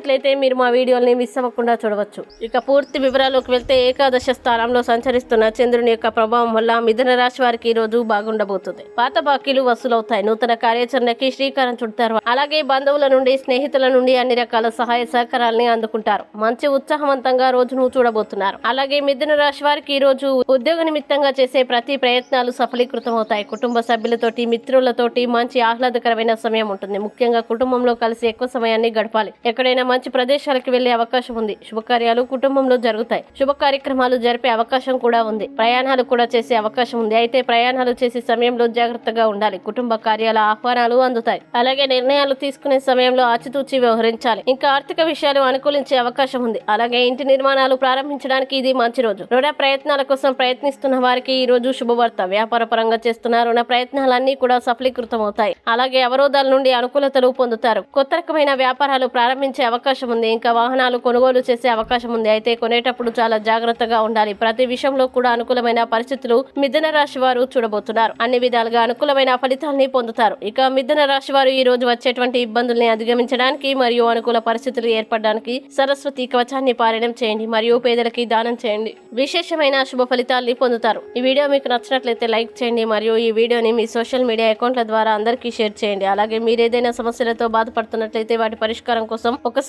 నచ్చినట్లయితే మీరు మా వీడియోల్ని మిస్ అవ్వకుండా చూడవచ్చు. ఇక పూర్తి వివరాలకు వెళ్తే ఏకాదశ స్థానంలో సంచరిస్తున్న చంద్రుని యొక్క ప్రభావం వల్ల మిథున రాశి వారికి ఈ రోజు బాగుండబోతుంది. పాత బాకీలు వసూలవుతాయి. నూతన కార్యాచరణకి శ్రీకారం చుడతారు. అలాగే బంధువుల నుండి స్నేహితుల నుండి అన్ని రకాల సహాయ సహకారాలని అందుకుంటారు. మంచి ఉత్సాహవంతంగా రోజును చూడబోతున్నారు. అలాగే మిథున రాశి వారికి ఈ రోజు ఉద్యోగ నిమిత్తంగా చేసే ప్రతి ప్రయత్నాలు సఫలీకృతమవుతాయి. కుటుంబ సభ్యులతోటి మిత్రులతోటి మంచి ఆహ్లాదకరమైన సమయం ఉంటుంది. ముఖ్యంగా కుటుంబంలో కలిసి ఎక్కువ సమయాన్ని గడపాలి. ఎక్కడైనా మంచి ప్రదేశాలకు వెళ్ళే అవకాశం ఉంది. శుభకార్యాలు కుటుంబంలో జరుగుతాయి. శుభ కార్యక్రమాలు జరిపే అవకాశం కూడా ఉంది. ప్రయాణాలు కూడా చేసే అవకాశం ఉంది. అయితే ప్రయాణాలు చేసే సమయంలో జాగ్రత్తగా ఉండాలి. కుటుంబ కార్యాల ఆహ్వానాలు అందుతాయి. అలాగే నిర్ణయాలు తీసుకునే సమయంలో ఆచితూచి వ్యవహరించాలి. ఇంకా ఆర్థిక విషయాలు అనుకూలించే అవకాశం ఉంది. అలాగే ఇంటి నిర్మాణాలు ప్రారంభించడానికి ఇది మంచి రోజు. రుణ ప్రయత్నాల కోసం ప్రయత్నిస్తున్న వారికి ఈ రోజు శుభవార్త. వ్యాపార పరంగా చేస్తున్న రుణ ప్రయత్నాలన్నీ కూడా సఫలీకృతం అవుతాయి అలాగే అవరోధాల నుండి అనుకూలతలు పొందుతారు. కొత్త రకమైన వ్యాపారాలు ప్రారంభించే అవకాశం అవకాశం ఉంది ఇంకా వాహనాలు కొనుగోలు చేసే అవకాశం ఉంది అయితే కొనేటప్పుడు చాలా జాగ్రత్తగా ఉండాలి. ప్రతి విషయంలో కూడా అనుకూలమైన పరిస్థితులు మిథున రాశి వారు చూడబోతున్నారు. అన్ని విధాలుగా అనుకూలమైన ఫలితాల్ని పొందుతారు. ఇక మిథున రాశి వారు ఈ రోజు వచ్చేటువంటి ఇబ్బందుల్ని అధిగమించడానికి మరియు అనుకూల పరిస్థితులు ఏర్పడడానికి సరస్వతి కవచాన్ని పారాయణం చేయండి. మరియు పేదలకి దానం చేయండి. విశేషమైన శుభ ఫలితాల్ని పొందుతారు. ఈ వీడియో మీకు నచ్చినట్లయితే లైక్ చేయండి. మరియు ఈ వీడియోని మీ సోషల్ మీడియా అకౌంట్ల ద్వారా అందరికీ షేర్ చేయండి. అలాగే మీరు ఏదైనా సమస్యలతో బాధపడుతున్నట్లయితే వాటి పరిష్కారం కోసం ఒకసారి